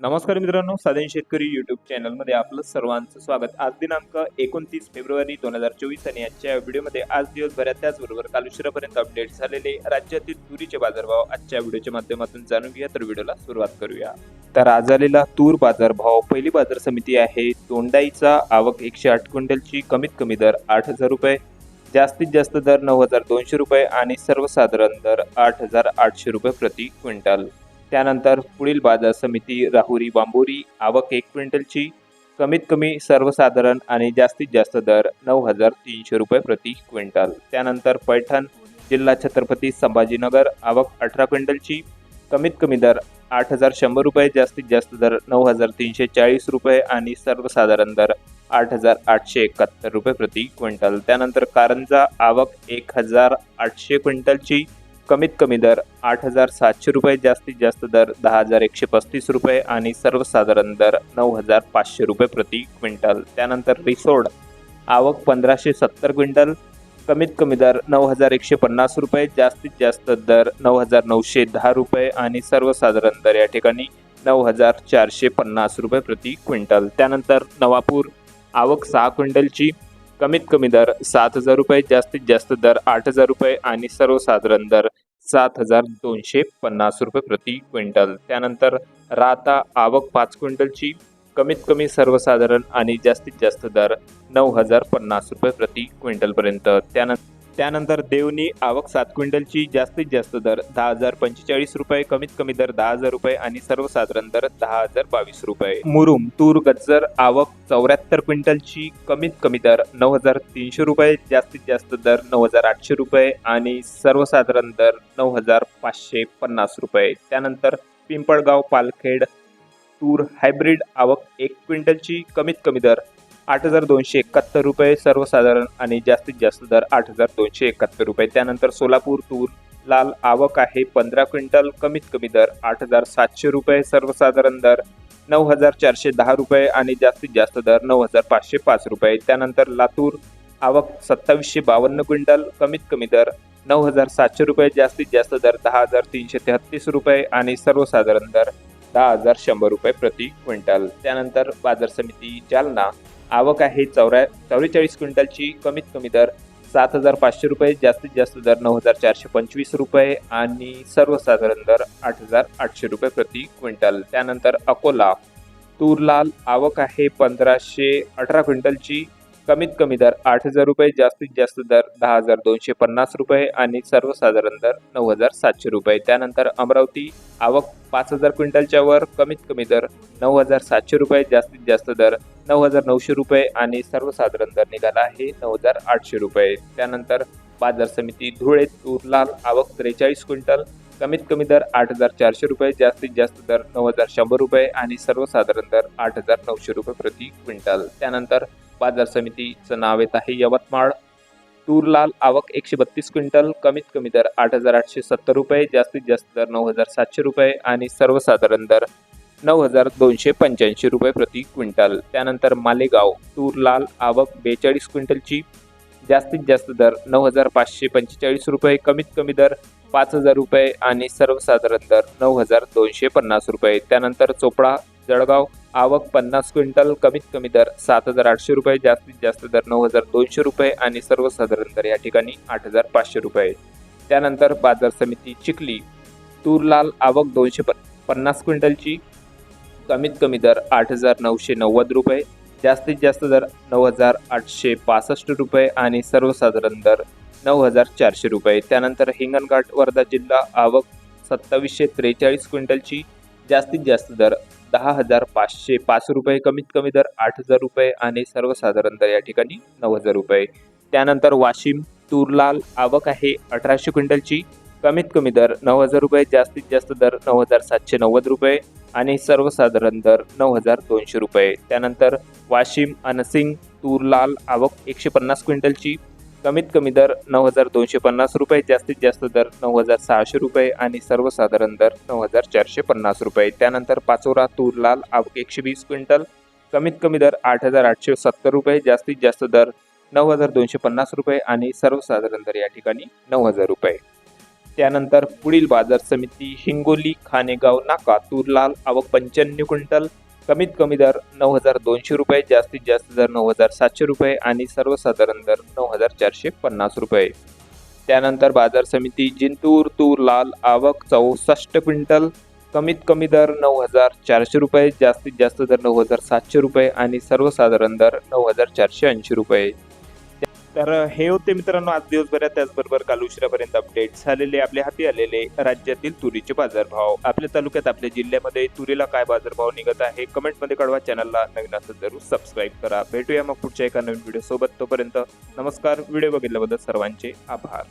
नमस्कार मित्रांनो साधन शेतकरी युट्यूब चॅनलमध्ये आपलं सर्वांचं स्वागत. आज दिनांक एकोणतीस फेब्रुवारी दोन हजार चोवीस आणि आजच्या व्हिडिओमध्ये आज दिवसभरात त्याचबरोबर काल उशिरापर्यंत अपडेट झालेले राज्यातील तुरीचे बाजारभाव आजच्या व्हिडिओच्या माध्यमातून जाणून घेऊया. तर व्हिडिओला सुरुवात करूया. तर आज आलेला तूर बाजारभाव पहिली बाजार समिती आहे. तोंडाईचा आवक एकशे आठ क्विंटलची कमीत कमी दर आठ हजार रुपये जास्तीत जास्त दर नऊ हजार दोनशे रुपये आणि सर्वसाधारण दर आठ हजार आठशे रुपये प्रति क्विंटल. त्यानंतर पुढील बाजार समिती राहुरी बांबोरी आवक एक क्विंटलची कमीत कमी सर्वसाधारण आणि जास्तीत जास्त दर नऊ हजार तीनशे रुपये प्रति क्विंटल. त्यानंतर पैठण जिल्हा छत्रपती संभाजीनगर आवक अठरा क्विंटलची कमीत कमी दर आठ हजार शंभर रुपये जास्तीत जास्त दर नऊ हजार तीनशे चाळीस रुपये आणि सर्वसाधारण दर आठ हजार आठशे एकाहत्तर रुपये प्रति क्विंटल. त्यानंतर कारंजा आवक एक हजार आठशे क्विंटलची कमीत कमी दर आठ हजार सातशे रुपये जास्तीत जास्त दर दहा हजार एकशे पस्तीस रुपये आणि सर्वसाधारण दर नऊ हजार पाचशे रुपये प्रति क्विंटल. त्यानंतर रिसोड आवक पंधराशे सत्तर क्विंटल कमीत कमी दर नऊ हजार एकशे पन्नास रुपये जास्तीत जास्त दर नऊ हजार नऊशे दहा रुपये आणि सर्वसाधारण दर या ठिकाणी नऊ हजार चारशे पन्नास रुपये प्रति क्विंटल. त्यानंतर नवापूर आवक सहा क्विंटलची कमीत कमी दर सात हजार रुपये जास्तीत जास्त दर आठ हजार रुपये आणि सर्वसाधारण दर सात हजार दोनशे पन्नास रुपये प्रति क्विंटल. त्यानंतर राता आवक पाच क्विंटलची कमीत कमी सर्वसाधारण आणि जास्तीत जास्त दर नऊ हजार पन्नास रुपये प्रति क्विंटलपर्यंत. त्यानंतर त्यानंतर देवणी आवक सात क्विंटलची जास्तीत जास्त दर दहा हजार पंचेचाळीस रुपये कमीत कमी दर दहा हजार रुपये आणि सर्वसाधारण दर दहा हजार बावीस रुपये. मुरुम तूर गज्जर आवक चौऱ्याहत्तर क्विंटलची कमीत कमी दर नऊ हजार तीनशे रुपये जास्तीत जास्त दर नऊ हजार आठशे रुपये आणि सर्वसाधारण दर नऊ हजार पाचशे पन्नास रुपये. त्यानंतर पिंपळगाव पालखेड तूर हायब्रिड आवक एक क्विंटलची कमीत कमी दर आठ हजार दोनशे एकाहत्तर रुपये सर्वसाधारण आणि जास्तीत जास्त दर आठ हजार दोनशे एकाहत्तर रुपये. त्यानंतर सोलापूर तूर लाल आवक आहे पंधरा क्विंटल कमीत कमी दर आठ हजार सातशे रुपये सर्वसाधारण दर नऊ हजार चारशे दहा रुपये आणि जास्तीत जास्त दर नऊ हजार पाचशे पाच रुपये. त्यानंतर लातूर आवक सत्तावीसशे बावन्न क्विंटल कमीत कमी दर नऊ हजार सातशे रुपये जास्तीत जास्त दर दहा हजार तीनशे तेहत्तीस रुपये आणि सर्वसाधारण दर दहा हजार शंभर रुपये प्रति क्विंटल. त्यानंतर बाजार समिती जालना आवक आहे चौऱ्या चौवेचाळीस क्विंटलची कमीत कमी दर सात हजार पाचशे रुपये जास्तीत जास्त दर नऊ हजार चारशे पंचवीस रुपये आणि सर्वसाधारण दर आठ हजार आठशे रुपये प्रति क्विंटल. त्यानंतर अकोला तूरलाल आवक आहे पंधराशे अठरा क्विंटलची कमीत कमी दर आठ हजार रुपये जास्तीत जास्त दर दहा हजार दोनशे पन्नास रुपये आणि सर्वसाधारण दर नऊ हजार सातशे रुपये. त्यानंतर अमरावती आवक पाच हजार क्विंटलच्या वर कमीत कमी दर नऊ हजार सातशे रुपये जास्तीत जास्त दर नऊ हजार नऊशे रुपये आणि सर्वसाधारण दर निघाला आहे नऊ हजार आठशे रुपये. त्यानंतर बाजार समिती धुळे तुरलाल आवक त्रेचाळीस क्विंटल कमीत कमी दर आठ हजार चारशे रुपये जास्तीत जास्त दर नऊ हजार शंभर रुपये आणि सर्वसाधारण दर आठ हजार नऊशे रुपये प्रति क्विंटल. त्यानंतर बाजार समितीचं नाव येत आहे यवतमाळ. तूरलाल आवक एकशे बत्तीस क्विंटल कमीत कमी दर आठ हजार आठशे सत्तर रुपये जास्तीत जास्त दर नऊ हजार सातशे रुपये आणि सर्वसाधारण दर नऊ हजार दोनशे पंच्याऐंशी रुपये प्रति क्विंटल. त्यानंतर मालेगाव तूरलाल आवक बेचाळीस क्विंटलची जास्तीत जास्त दर नऊ हजार पाचशे पंचेचाळीस रुपये कमीत कमी दर पाच हजार रुपये आणि सर्वसाधारण दर नऊ हजार दोनशे पन्नास रुपये. त्यानंतर चोपडा जळगाव आवक पन्नास क्विंटल कमीत कमी दर सात हजार आठशे रुपये जास्तीत जास्त दर नऊ हजार दोनशे रुपये आणि सर्वसाधारण दर या ठिकाणी आठ हजार पाचशे रुपये. त्यानंतर बाजार समिती चिखली तूरलाल आवक दोनशे प पन्नास क्विंटलची कमीत कमी दर आठ हजार नऊशे नव्वद रुपये जास्तीत जास्त दर नऊ हजार आठशे पासष्ट रुपये आणि सर्वसाधारण दर नऊ हजार चारशे रुपये. त्यानंतर हिंगणघाट वर्धा जिल्हा आवक सत्तावीसशे त्रेचाळीस क्विंटलची जास्तीत जास्त दर दहा हजार पाचशे पाच रुपये कमीत कमी दर आठ हजार रुपये आणि सर्वसाधारण दर या ठिकाणी नऊ हजार रुपये. त्यानंतर वाशिम तूरलाल आवक आहे अठराशे क्विंटलची. कमीत कमी दर नऊ हजार रुपये जास्तीत जास्त दर नऊ हजार सातशे नव्वद रुपये आणि सर्वसाधारण दर नऊ हजार दोनशे रुपये. त्यानंतर वाशिम अनसिंग तूरलाल आवक एकशे पन्नास क्विंटलची. कमीत कमी दर नऊ हजार दोनशे पन्नास रुपये जास्तीत जास्त दर नऊ हजार सहाशे रुपये आणि सर्वसाधारण दर नऊ हजार चारशे पन्नास रुपये. त्यानंतर पाचोरा तूरलाल आवक एकशे वीस क्विंटल कमीत कमी दर आठ हजार आठशे सत्तर रुपये जास्तीत जास्त दर नऊ हजार दोनशे पन्नास रुपये आणि सर्वसाधारण दर या ठिकाणी नऊ हजार रुपये. त्यानंतर पुढील बाजार समिती हिंगोली खानेगाव नाका तूर लाल आवक पंच्याण्णव क्विंटल कमीत कमी दर नऊ हजार दोनशे रुपये जास्तीत जास्त दर नऊ हजार सातशे रुपये आणि सर्वसाधारण दर नऊ हजार चारशे पन्नास रुपये. त्यानंतर बाजार समिती जिंतूर तूर लाल आवक चौसष्ट क्विंटल कमीत कमी दर नऊ हजार चारशे रुपये जास्तीत जास्त दर नऊ हजार सातशे रुपये आणि सर्वसाधारण दर नऊ हजार चारशे ऐंशी रुपये. तर हे होते मित्रांनो आज दिवसभरात त्याचबरोबर काल उशिरापर्यंत अपडेट झालेले आपल्या हाती आलेले राज्यातील तुरीचे बाजारभाव. आपल्या तालुक्यात आपल्या जिल्ह्यामध्ये तुरीला काय बाजारभाव निघत आहे कमेंटमध्ये कळवा. चॅनलला नवीन असं जरूर सबस्क्राईब करा. भेटूया मग पुढच्या एका नवीन व्हिडिओ सोबत. तोपर्यंत नमस्कार. व्हिडिओ बघितल्याबद्दल सर्वांचे आभार.